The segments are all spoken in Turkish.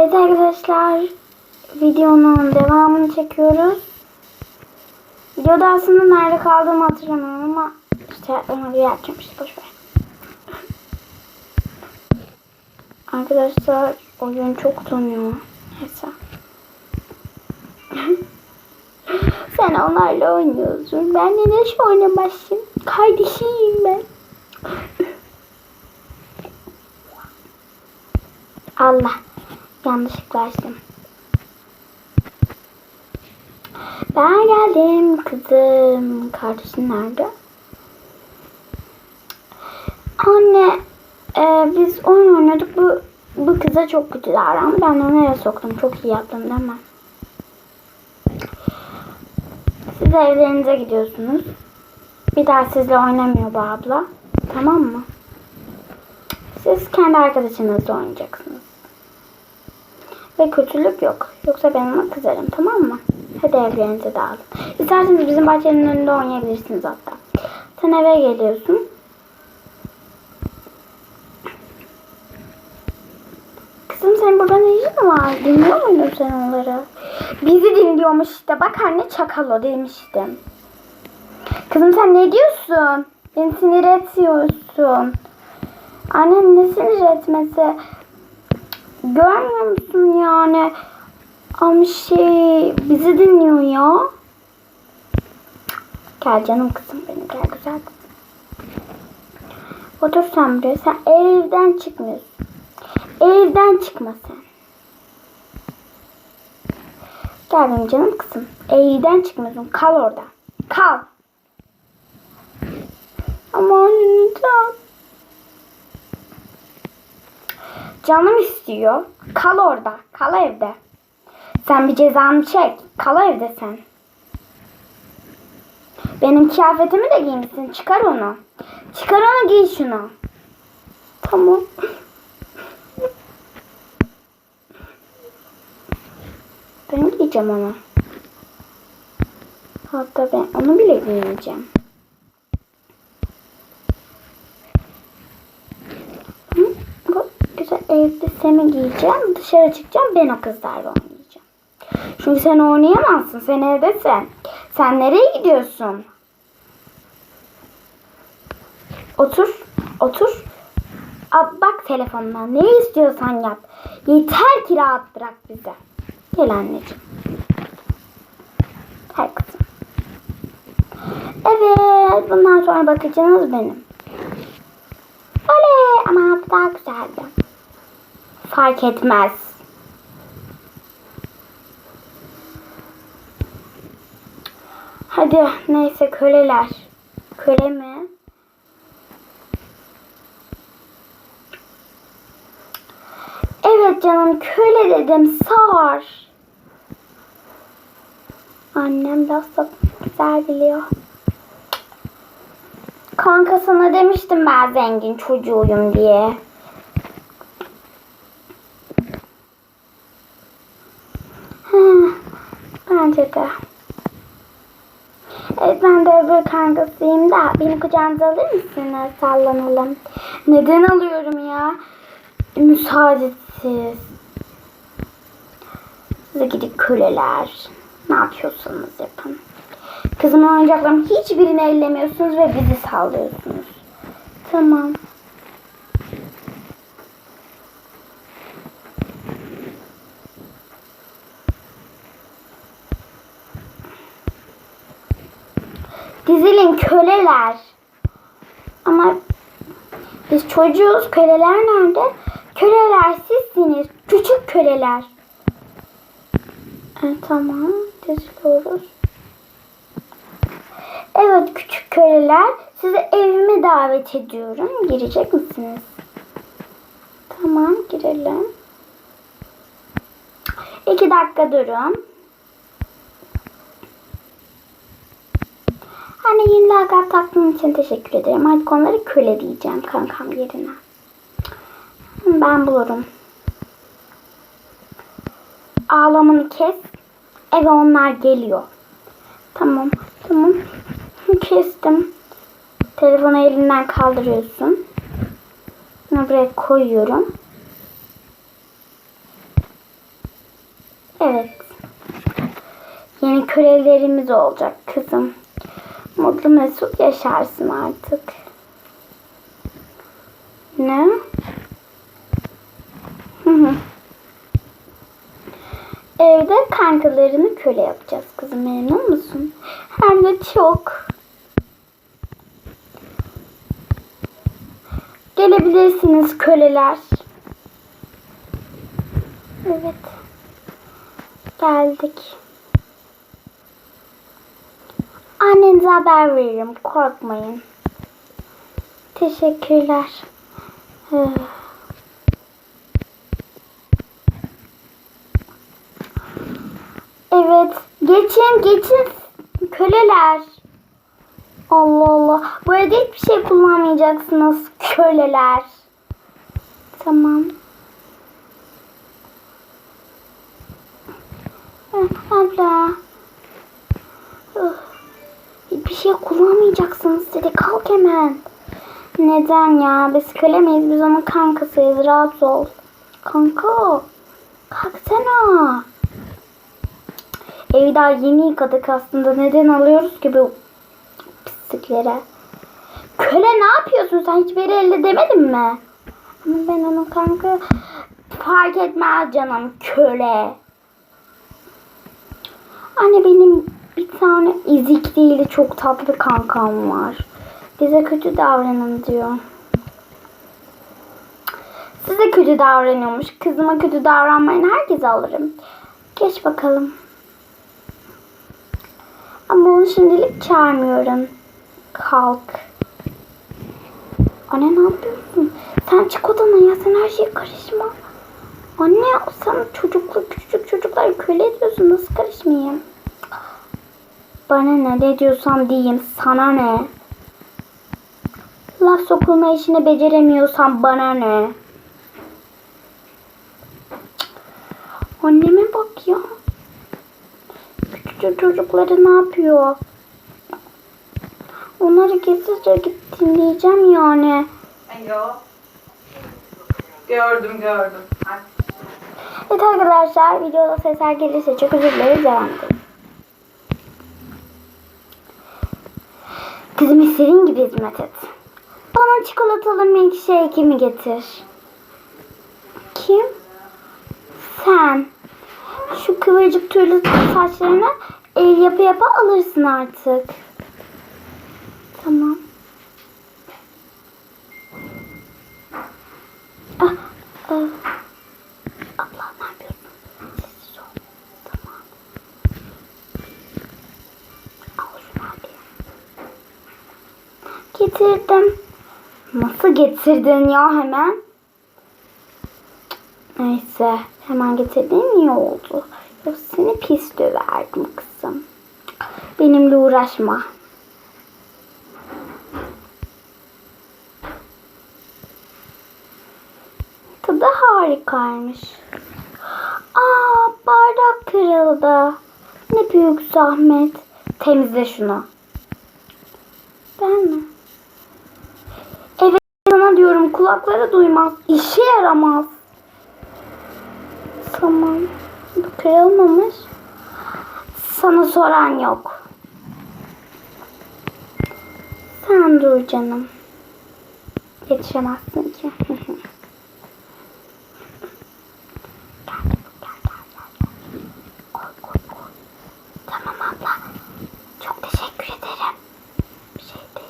Evet arkadaşlar videonun devamını çekiyoruz. Videoda aslında nerede kaldığımı hatırlamıyorum ama işte bir yapacağım işte boşver. Arkadaşlar oyun çok donuyor. Neyse. Sen onlarla oynuyorsun. Ben de nasıl oynamazsın? Kardeşiyim ben. Allah. Yanlışlıkla açtım. Ben geldim kızım. Kardeşin nerede? Anne e, biz oyun oynadık. Bu, bu kıza çok kötü davrandı. Ben onu eve soktum. Çok iyi yaptım değil mi? Siz evlerinize gidiyorsunuz. Bir daha sizle oynamıyor bu abla. Tamam mı? Siz kendi arkadaşınızla oynayacaksınız. Ve kötülük yok. Yoksa ben ona kızarım tamam mı? Hadi evlerinize dağılın. İsterseniz bizim bahçenin önünde oynayabilirsiniz hatta. Sen eve geliyorsun. Kızım senin burada ne işin var? Dinliyor muydun sen onları? Bizi dinliyormuş işte. Bak anne çakal o demiştim. Kızım sen ne diyorsun? Beni sinir ediyorsun. Annen ne sinir etmesi? Görmüyor musun yani? Ama şey bizi dinliyor ya. Gel canım kızım benim gel güzel kızım. Otur sen buraya. Sen evden çıkmıyorsun. Evden çıkma sen. Gel benim canım kızım. Evden çıkmıyorsun. Kal orada. Kal. Ama anne. Canım istiyor. Kal orada. Kal evde. Sen bir cezanı çek. Kal evde sen. Benim kıyafetimi de giymişsin. Çıkar onu. Çıkar onu giy şunu. Tamam. Ben giyeceğim onu. Hatta ben onu bile giymeyeceğim. Hı, Bu güzel elbisemi giyeceğim. Dışarı çıkacağım. Ben o kızlarla oynayacağım. Çünkü sen oynayamazsın. Sen evdesin. Sen nereye gidiyorsun? Otur. Otur. Al, bak telefonuna. Ne istiyorsan yap. Yeter ki rahat bırak bizi. Gel anneciğim. Gel kızım. Evet. Bundan sonra bakıcınız benim. Oley. Ama bu daha güzeldi. Fark etmez. Hadi neyse köleler. Köle mi? Evet canım köle dedim sar. Annem laf güzel biliyor. Kanka sana demiştim ben zengin çocuğuyum diye. Bence de. Evet ben de öbür kankasıyım da beni kucağınıza alır mısınız? Sallanalım. Neden alıyorum ya? Müsaadesiz. Size gidip köleler. Ne yapıyorsanız yapın. Kızımın oyuncaklarının hiçbirini ellemiyorsunuz ve bizi sallıyorsunuz. Tamam. Köleler. Ama biz çocuğuz. Köleler nerede? Köleler sizsiniz. Küçük köleler. E, tamam. Diziliyoruz. Evet küçük köleler. Sizi evime davet ediyorum. Girecek misiniz? Tamam girelim. İki dakika durun. Hani yeni lakap taktığın için teşekkür ederim. Artık onları köle diyeceğim kankam yerine. Ben bulurum. Ağlamanı kes. Eve onlar geliyor. Tamam. Tamam. Kestim. Telefonu elinden kaldırıyorsun. Bunu buraya koyuyorum. Evet. Yeni kölelerimiz olacak kızım. Mutlu mesut yaşarsın artık. Ne? Evde kankalarını köle yapacağız kızım. Memnun musun? Hem de çok. Gelebilirsiniz köleler. Evet. Geldik. Annenize haber veririm. Korkmayın. Teşekkürler. Evet. Geçin geçin köleler. Allah Allah. Bu evde hiçbir şey kullanmayacaksınız köleler. Tamam. Hı, Abla. Üf. Hiçbir şey kullanmayacaksınız dedi. Kalk hemen. Neden ya? Biz köle miyiz? Biz onun kankasıyız. Rahat ol. Kanka. Kalksana. Evi daha yeni yıkadık aslında. Neden alıyoruz ki bu pisliklere? Köle ne yapıyorsun? Sen hiçbir yere elle demedin mi? Ama ben onun kanka fark etmez canım köle. Anne benim bir tane izik değil de çok tatlı kankam var. Bize kötü davranın diyor. Size kötü davranıyormuş. Kızıma kötü davranmayın. Herkese alırım. Geç bakalım. Ama onu şimdilik çağırmıyorum. Kalk. Anne ne yapıyorsun? Sen çık odana ya. Sen her şeye karışma. Anne sen çocuklu küçücük çocuklar köle ediyorsun. Nasıl karışmayayım? Bana ne, ne diyorsam diyeyim. Sana ne? Laf sokulma işini beceremiyorsan bana ne? Anneme bak ya. Küçücük çocukları ne yapıyor? Onları gizlice git dinleyeceğim yani. Alo. Gördüm gördüm. Hadi. Evet arkadaşlar videoda sesler gelirse çok özür dileriz devam edelim. Kızım istediğin gibi hizmet et. Bana çikolatalı milkshake'imi getir. Kim? Sen. Şu kıvırcık tüylü saçlarını el yapı yapa alırsın artık. Tamam. Ah, ah. Abla ne yapıyorsun? Sessiz ol. Tamam. Al şunu hadi. Getirdim. Nasıl getirdin ya hemen? Neyse. Hemen getirdiğim iyi oldu. Ya seni pis döverdim kızım. Benimle uğraşma. Tadı harikaymış. Aa bardak kırıldı. Ne büyük zahmet. Temizle şunu. Ben mi? Kulakları duymaz. İşe yaramaz. Tamam. Bu kırılmamış. Sana soran yok. Sen dur canım. Yetişemezsin ki. Koy koy koy. Tamam abla. Çok teşekkür ederim. Bir şey değil.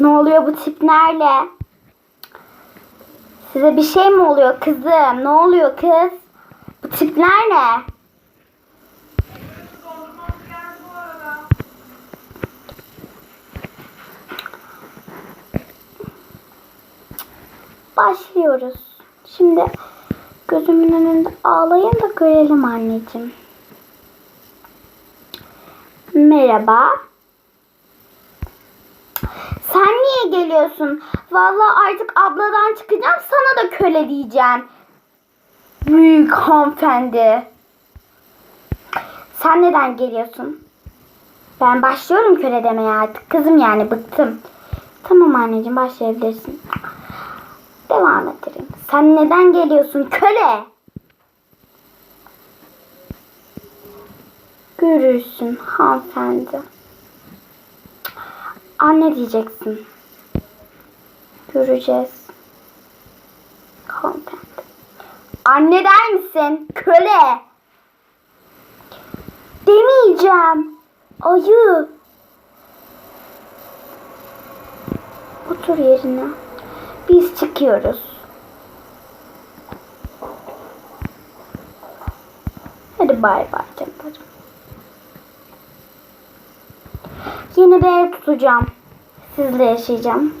Ne oluyor bu tiplerle? Size bir şey mi oluyor kızım? Ne oluyor kız? Bu tipler ne? Başlıyoruz. Şimdi gözümün önünde ağlayın da görelim anneciğim. Merhaba. Sen niye geliyorsun? Vallahi artık abladan çıkacağım sana da köle diyeceğim. Büyük hanımefendi. Sen neden geliyorsun? Ben başlıyorum köle demeye artık. Kızım yani bıktım. Tamam anneciğim başlayabilirsin. Devam edelim. Sen neden geliyorsun köle? Görürsün hanımefendi. Anne diyeceksin. Göreceğiz. Hanımefendi. Anne der misin? Köle. Demeyeceğim. Ayı. Otur yerine. Biz çıkıyoruz. Hadi bay bay canlarım. Yeni bir ev tutacağım. Sizle yaşayacağım.